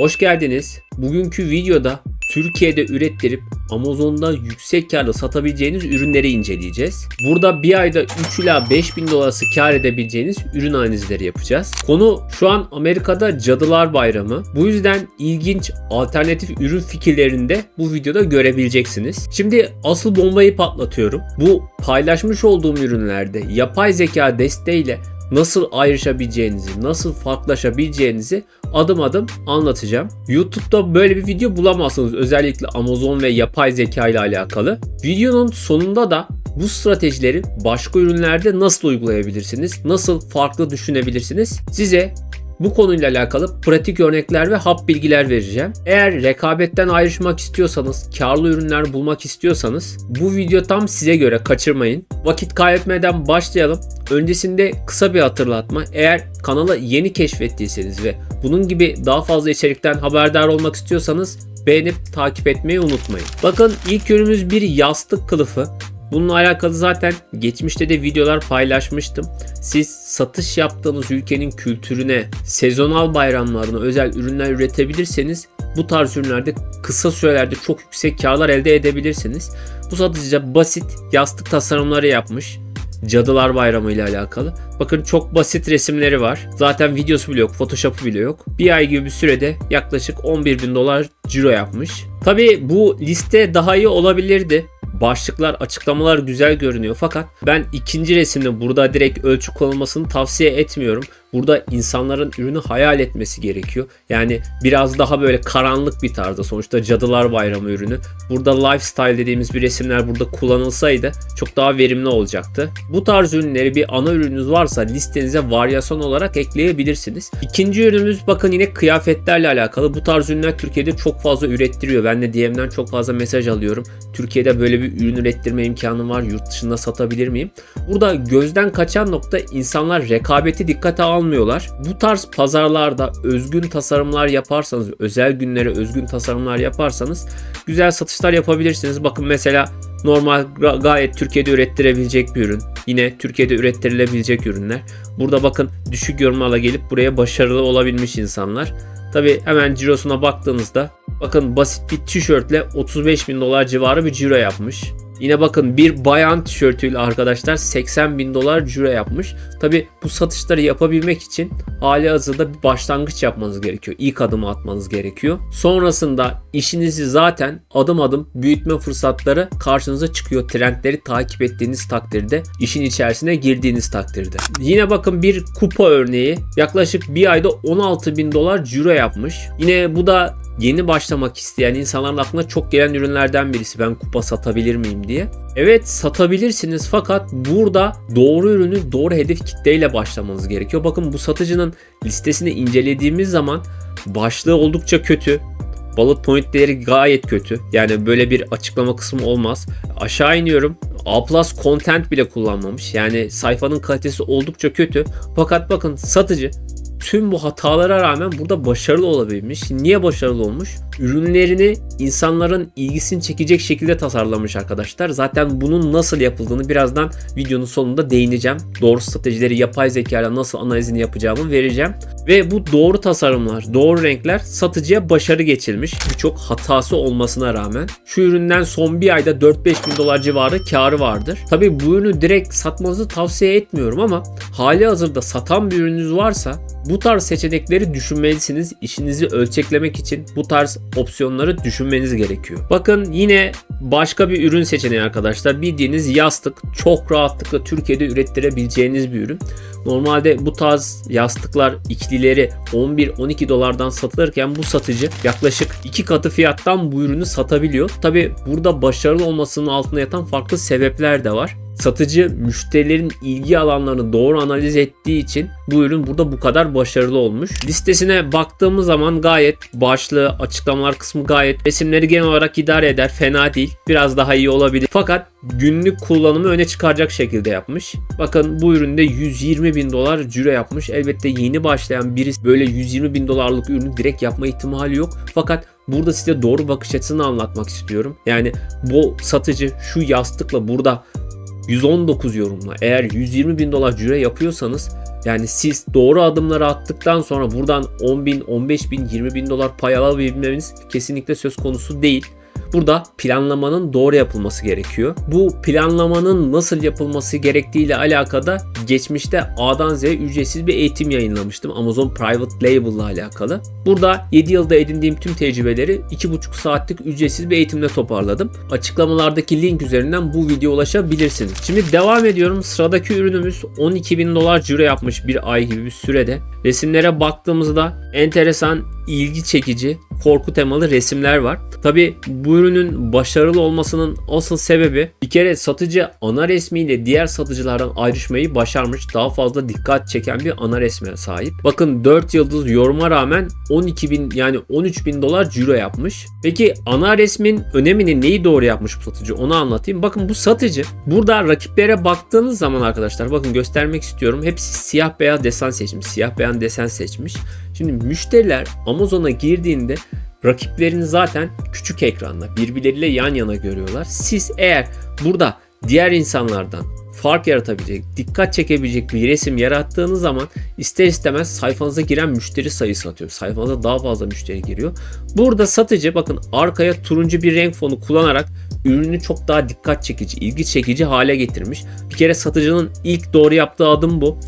Hoş geldiniz. Bugünkü videoda Türkiye'de ürettirip Amazon'da yüksek karla satabileceğiniz ürünleri inceleyeceğiz. Burada bir ayda 3 ila 5 bin dolarası kar edebileceğiniz ürün analizleri yapacağız. Konu şu an Amerika'da Cadılar Bayramı. Bu yüzden ilginç alternatif ürün fikirlerini de bu videoda görebileceksiniz. Şimdi asıl bombayı patlatıyorum. Bu paylaşmış olduğum ürünlerde yapay zeka desteğiyle nasıl ayrışabileceğinizi, nasıl farklılaşabileceğinizi adım adım anlatacağım. YouTube'da böyle bir video bulamazsınız özellikle Amazon ve yapay zeka ile alakalı. Videonun sonunda da bu stratejileri başka ürünlerde nasıl uygulayabilirsiniz? Nasıl farklı düşünebilirsiniz? Size bu konuyla alakalı pratik örnekler ve hap bilgiler vereceğim. Eğer rekabetten ayrışmak istiyorsanız, karlı ürünler bulmak istiyorsanız bu video tam size göre kaçırmayın. Vakit kaybetmeden başlayalım. Öncesinde kısa bir hatırlatma. Eğer kanala yeni keşfettiyseniz ve bunun gibi daha fazla içerikten haberdar olmak istiyorsanız beğenip takip etmeyi unutmayın. Bakın ilk ürünümüz bir yastık kılıfı. Bununla alakalı zaten geçmişte de videolar paylaşmıştım. Siz satış yaptığınız ülkenin kültürüne, sezonal bayramlarına özel ürünler üretebilirseniz bu tarz ürünlerde kısa sürelerde çok yüksek karlar elde edebilirsiniz. Bu satıcı basit yastık tasarımları yapmış. Cadılar Bayramı ile alakalı. Bakın çok basit resimleri var. Zaten videosu bile yok, Photoshop'u bile yok. Bir ay gibi bir sürede yaklaşık 11 bin dolar ciro yapmış. Tabi bu liste daha iyi olabilirdi. Başlıklar, açıklamalar güzel görünüyor fakat ben ikinci resimde burada direkt ölçü konulmasını tavsiye etmiyorum. Burada insanların ürünü hayal etmesi gerekiyor. Yani biraz daha böyle karanlık bir tarzda sonuçta Cadılar Bayramı ürünü. Burada lifestyle dediğimiz bir resimler burada kullanılsaydı çok daha verimli olacaktı. Bu tarz ürünleri bir ana ürününüz varsa listenize varyasyon olarak ekleyebilirsiniz. İkinci ürünümüz bakın yine kıyafetlerle alakalı. Bu tarz ürünler Türkiye'de çok fazla ürettiriyor. Ben de DM'den çok fazla mesaj alıyorum. Türkiye'de böyle bir ürün ürettirme imkanım var. Yurt dışında satabilir miyim? Burada gözden kaçan nokta insanlar rekabeti dikkate almıyorlar. Bu tarz pazarlarda özgün tasarımlar yaparsanız, özel günlere özgün tasarımlar yaparsanız güzel satışlar yapabilirsiniz. Bakın mesela normal ga- gayet Türkiye'de ürettirebilecek bir ürün. Yine Türkiye'de ürettirilebilecek ürünler. Burada bakın düşük yorumlarla gelip buraya başarılı olabilmiş insanlar. Tabi hemen cirosuna baktığınızda bakın basit bir tişörtle 35 bin dolar civarı bir ciro yapmış. Yine bakın bir bayan tişörtüyle arkadaşlar 80 bin dolar ciro yapmış. Tabi bu satışları yapabilmek için hali hazırda bir başlangıç yapmanız gerekiyor. İlk adımı atmanız gerekiyor. Sonrasında işinizi zaten adım adım büyütme fırsatları karşınıza çıkıyor. Trendleri takip ettiğiniz takdirde, işin içerisine girdiğiniz takdirde. Yine bakın bir kupa örneği yaklaşık bir ayda 16 bin dolar ciro yapmış. Yine bu da yeni başlamak isteyen insanların aklına çok gelen ürünlerden birisi. Ben kupa satabilir miyim diye. Evet satabilirsiniz fakat burada doğru ürünü doğru hedef kitleyle başlamanız gerekiyor. Bakın bu satıcının listesini incelediğimiz zaman başlığı oldukça kötü. Bullet point değeri gayet kötü. Yani böyle bir açıklama kısmı olmaz. Aşağı iniyorum. A plus content bile kullanmamış. Yani sayfanın kalitesi oldukça kötü. Fakat bakın satıcı tüm bu hatalara rağmen burada başarılı olabilmiş. Niye başarılı olmuş? Ürünlerini insanların ilgisini çekecek şekilde tasarlamış arkadaşlar. Zaten bunun nasıl yapıldığını birazdan videonun sonunda değineceğim. Doğru stratejileri yapay zeka ile nasıl analizini yapacağımı vereceğim. Ve bu doğru tasarımlar, doğru renkler satıcıya başarı geçirmiş. Birçok hatası olmasına rağmen. Şu üründen son bir ayda 4-5 bin dolar civarı karı vardır. Tabi bu ürünü direkt satmanızı tavsiye etmiyorum ama hali hazırda satan bir ürününüz varsa bu tarz seçenekleri düşünmelisiniz. İşinizi ölçeklemek için bu tarz opsiyonları düşünmeniz gerekiyor. Bakın yine başka bir ürün seçeneği arkadaşlar. Bildiğiniz yastık çok rahatlıkla Türkiye'de ürettirebileceğiniz bir ürün. Normalde bu tarz yastıklar ikilileri 11-12 dolardan satılırken bu satıcı yaklaşık 2 katı fiyattan bu ürünü satabiliyor. Tabi burada başarılı olmasının altında yatan farklı sebepler de var. Satıcı müşterilerin ilgi alanlarını doğru analiz ettiği için bu ürün burada bu kadar başarılı olmuş. Listesine baktığımız zaman gayet başlığı, açıklamalar kısmı gayet resimleri genel olarak idare eder. Fena değil. Biraz daha iyi olabilir. Fakat günlük kullanımı öne çıkaracak şekilde yapmış. Bakın bu üründe 120 bin dolar cüre yapmış. Elbette yeni başlayan birisi böyle 120 bin dolarlık ürünü direkt yapma ihtimali yok. Fakat burada size doğru bakış açısını anlatmak istiyorum. Yani bu satıcı şu yastıkla burada 119 yorumla eğer 120 bin dolar cüre yapıyorsanız Yani siz doğru adımları attıktan sonra buradan 10 bin, 15 bin, 20 bin dolar pay alabilmeniz kesinlikle söz konusu değil. Burada planlamanın doğru yapılması gerekiyor. Bu planlamanın nasıl yapılması gerektiği ile alakada geçmişte A'dan Z'ye ücretsiz bir eğitim yayınlamıştım. Amazon Private Label ile alakalı. Burada 7 yılda edindiğim tüm tecrübeleri 2,5 saatlik ücretsiz bir eğitimle toparladım. Açıklamalardaki link üzerinden bu videoya ulaşabilirsiniz. Şimdi devam ediyorum. Sıradaki ürünümüz 12 bin dolar ciro yapmış bir ay gibi bir sürede. Resimlere baktığımızda enteresan, ilgi çekici, korku temalı resimler var. Tabi bu ürünün başarılı olmasının asıl sebebi bir kere satıcı ana resmiyle diğer satıcılardan ayrışmayı başarmış. Daha fazla dikkat çeken bir ana resme sahip. Bakın 4 yıldız yoruma rağmen 12 bin yani 13 bin dolar ciro yapmış. Peki ana resmin önemini neyi doğru yapmış bu satıcı onu anlatayım. Bakın bu satıcı burada rakiplere baktığınız zaman arkadaşlar bakın göstermek istiyorum. Hepsi siyah beyaz desen seçmiş. Siyah beyaz desen seçmiş. Şimdi müşteriler Amazon'a girdiğinde rakiplerini zaten küçük ekranda birbirleriyle yan yana görüyorlar. Siz eğer burada diğer insanlardan fark yaratabilecek, dikkat çekebilecek bir resim yarattığınız zaman ister istemez sayfanıza giren müşteri sayısı atıyor. Sayfanıza daha fazla müşteri giriyor. Burada satıcı bakın arkaya turuncu bir renk fonu kullanarak ürünü çok daha dikkat çekici, ilgi çekici hale getirmiş. Bir kere satıcının ilk doğru yaptığı adım bu.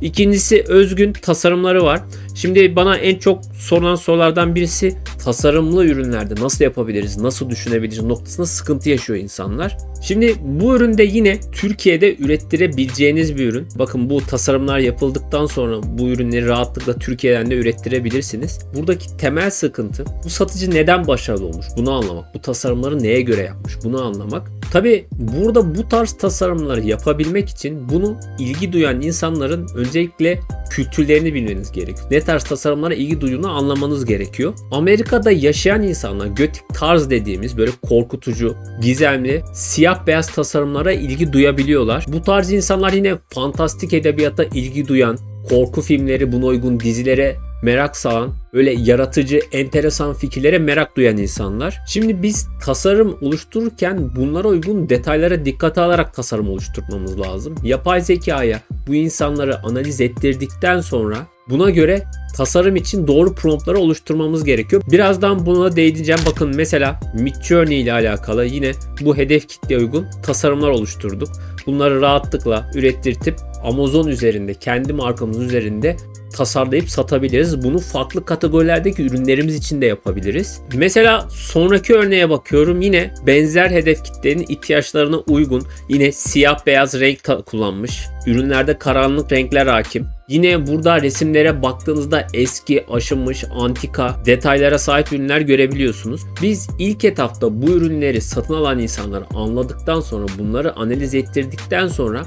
İkincisi özgün tasarımları var. Şimdi bana en çok sorulan sorulardan birisi tasarımlı ürünlerde nasıl yapabiliriz, nasıl düşünebiliriz noktasında sıkıntı yaşıyor insanlar. Şimdi bu üründe yine Türkiye'de ürettirebileceğiniz bir ürün. Bakın bu tasarımlar yapıldıktan sonra bu ürünleri rahatlıkla Türkiye'den de ürettirebilirsiniz. Buradaki temel sıkıntı bu satıcı neden başarılı olmuş bunu anlamak. Bu tasarımları neye göre yapmış bunu anlamak. Tabi burada bu tarz tasarımları yapabilmek için bunu ilgi duyan insanların öncelikle kültürlerini bilmeniz gerekiyor. Ne tarz tasarımlara ilgi duyduğunu anlamanız gerekiyor. Amerika'da yaşayan insanlar gotik tarz dediğimiz böyle korkutucu, gizemli, siyah beyaz tasarımlara ilgi duyabiliyorlar. Bu tarz insanlar yine fantastik edebiyata ilgi duyan, korku filmleri, buna uygun dizilere merak sağan, öyle yaratıcı, enteresan fikirlere merak duyan insanlar. Şimdi biz tasarım oluştururken bunlara uygun detaylara dikkate alarak tasarım oluşturmamız lazım. Yapay zekaya bu insanları analiz ettirdikten sonra buna göre tasarım için doğru promptları oluşturmamız gerekiyor. Birazdan buna değineceğim. Bakın mesela Midjourney ile alakalı yine bu hedef kitleye uygun tasarımlar oluşturduk. Bunları rahatlıkla ürettirtip Amazon üzerinde, kendi markamız üzerinde tasarlayıp satabiliriz. Bunu farklı kategorilerdeki ürünlerimiz için de yapabiliriz. Mesela sonraki örneğe bakıyorum. Yine benzer hedef kitlenin ihtiyaçlarına uygun yine siyah beyaz renk kullanmış. Ürünlerde karanlık renkler hakim. Yine burada resimlere baktığınızda eski, aşınmış, antika detaylara sahip ürünler görebiliyorsunuz. Biz ilk etapta bu ürünleri satın alan insanları anladıktan sonra bunları analiz ettirdikten sonra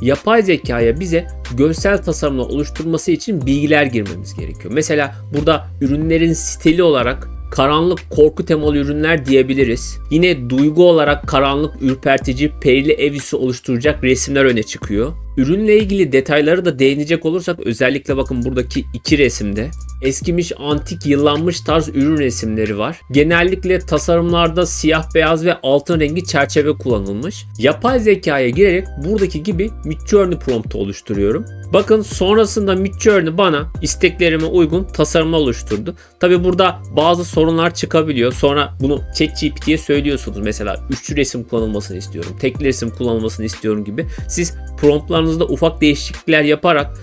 yapay zekaya bize görsel tasarımla oluşturması için bilgiler girmemiz gerekiyor. Mesela burada ürünlerin stili olarak karanlık korku temalı ürünler diyebiliriz. Yine duygu olarak karanlık, ürpertici, perili ev üssü oluşturacak resimler öne çıkıyor. Ürünle ilgili detayları da değinecek olursak özellikle bakın buradaki iki resimde eskimiş, antik, yıllanmış tarz ürün resimleri var. Genellikle tasarımlarda siyah beyaz ve altın rengi çerçeve kullanılmış. Yapay zekaya girerek buradaki gibi Midjourney promptu oluşturuyorum. Bakın sonrasında Midjourney bana isteklerime uygun tasarımlar oluşturdu. Tabi burada bazı sorunlar çıkabiliyor. Sonra bunu ChatGPT'ye söylüyorsunuz. Mesela üçlü resim kullanılmasını istiyorum. Tekli resim kullanılmasını istiyorum gibi. Siz promptlarınızda ufak değişiklikler yaparak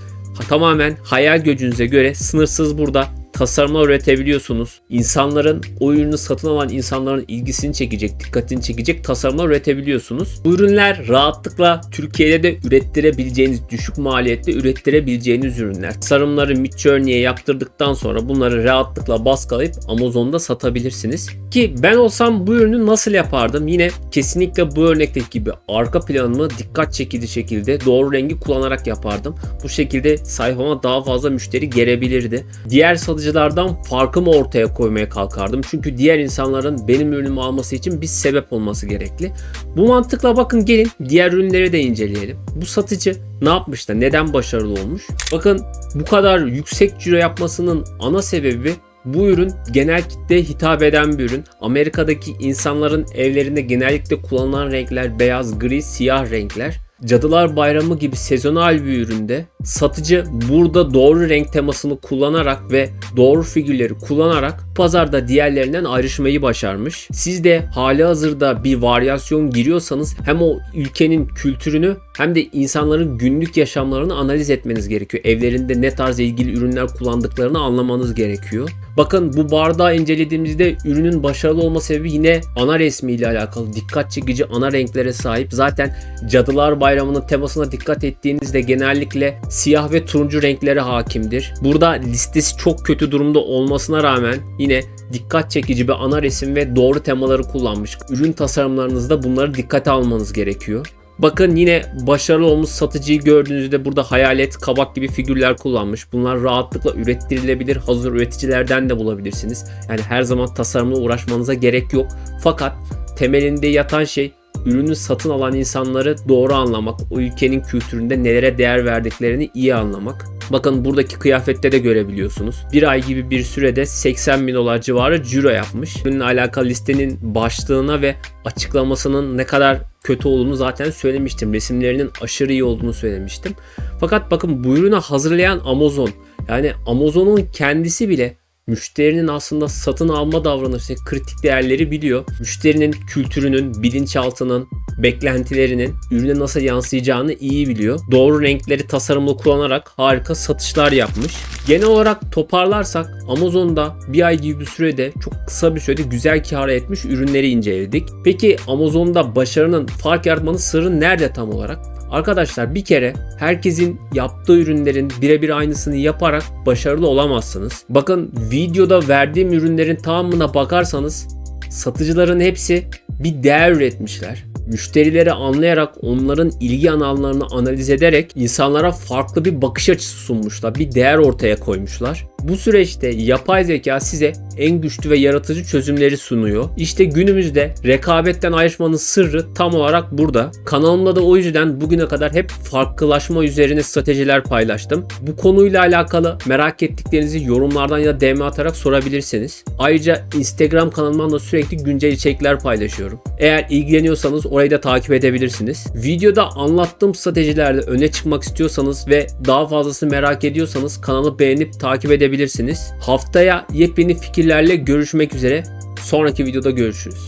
tamamen hayal gücünüze göre sınırsız burada tasarımlar üretebiliyorsunuz. İnsanların o ürünü satın alan insanların ilgisini çekecek, dikkatini çekecek tasarımlar üretebiliyorsunuz. Bu ürünler rahatlıkla Türkiye'de de ürettirebileceğiniz, düşük maliyette ürettirebileceğiniz ürünler. Tasarımları Midjourney'e yaptırdıktan sonra bunları rahatlıkla baskalayıp Amazon'da satabilirsiniz. Ki ben olsam bu ürünü nasıl yapardım? Yine kesinlikle bu örnekteki gibi arka planımı dikkat çekici şekilde doğru rengi kullanarak yapardım. Bu şekilde sayfama daha fazla müşteri gelebilirdi. Diğer satıcı satıcılardan farkımı ortaya koymaya kalkardım. Çünkü diğer insanların benim ürünümü alması için bir sebep olması gerekli. Bu mantıkla bakın gelin diğer ürünleri de inceleyelim. Bu satıcı ne yapmış da neden başarılı olmuş? Bakın bu kadar yüksek ciro yapmasının ana sebebi bu ürün genel kitleye hitap eden bir ürün. Amerika'daki insanların evlerinde genellikle kullanılan renkler beyaz, gri, siyah renkler. Cadılar Bayramı gibi sezonal bir üründe satıcı burada doğru renk temasını kullanarak ve doğru figürleri kullanarak pazarda diğerlerinden ayrışmayı başarmış. Siz de hali hazırda bir varyasyon giriyorsanız hem o ülkenin kültürünü hem de insanların günlük yaşamlarını analiz etmeniz gerekiyor. Evlerinde ne tarz ilgili ürünler kullandıklarını anlamanız gerekiyor. Bakın bu bardağı incelediğimizde ürünün başarılı olma sebebi yine ana resmiyle alakalı dikkat çekici ana renklere sahip. Zaten Cadılar Bayramı'nın temasına dikkat ettiğinizde genellikle siyah ve turuncu renklere hakimdir. Burada listesi çok kötü durumda olmasına rağmen yine dikkat çekici bir ana resim ve doğru temaları kullanmış. Ürün tasarımlarınızda bunları dikkate almanız gerekiyor. Bakın yine başarılı olmuş satıcıyı gördüğünüzde burada hayalet, kabak gibi figürler kullanmış. Bunlar rahatlıkla ürettirilebilir. Hazır üreticilerden de bulabilirsiniz. Yani her zaman tasarımla uğraşmanıza gerek yok. Fakat temelinde yatan şey ürünü satın alan insanları doğru anlamak, o ülkenin kültüründe nelere değer verdiklerini iyi anlamak. Bakın buradaki kıyafette de görebiliyorsunuz. Bir ay gibi bir sürede 80 bin dolar civarı ciro yapmış. Ürünle alakalı listenin başlığına ve açıklamasının ne kadar kötü olduğunu zaten söylemiştim. Resimlerinin aşırı iyi olduğunu söylemiştim. Fakat bakın bu ürünü hazırlayan Amazon. Yani Amazon'un kendisi bile müşterinin aslında satın alma davranışı kritik değerleri biliyor. Müşterinin kültürünün, bilinçaltının, beklentilerinin ürüne nasıl yansıyacağını iyi biliyor. Doğru renkleri tasarımlı kullanarak harika satışlar yapmış. Genel olarak toparlarsak Amazon'da bir ay gibi bir sürede çok kısa bir sürede güzel kar etmiş ürünleri inceledik. Peki Amazon'da başarının fark yaratmanın sırrı nerede tam olarak? Arkadaşlar bir kere herkesin yaptığı ürünlerin birebir aynısını yaparak başarılı olamazsınız. Bakın videoda verdiğim ürünlerin tamamına bakarsanız satıcıların hepsi bir değer üretmişler. Müşterileri anlayarak onların ilgi alanlarını analiz ederek insanlara farklı bir bakış açısı sunmuşlar. Bir değer ortaya koymuşlar. Bu süreçte yapay zeka size en güçlü ve yaratıcı çözümleri sunuyor. İşte günümüzde rekabetten ayrışmanın sırrı tam olarak burada. Kanalımda da o yüzden bugüne kadar hep farklılaşma üzerine stratejiler paylaştım. Bu konuyla alakalı merak ettiklerinizi yorumlardan ya da DM atarak sorabilirsiniz. Ayrıca Instagram kanalımdan da sürekli güncel içerikler paylaşıyorum. Eğer ilgileniyorsanız orayı da takip edebilirsiniz. Videoda anlattığım stratejilerde öne çıkmak istiyorsanız ve daha fazlasını merak ediyorsanız kanalı beğenip takip edebilirsiniz. Haftaya yepyeni fikirlerle görüşmek üzere. Sonraki videoda görüşürüz.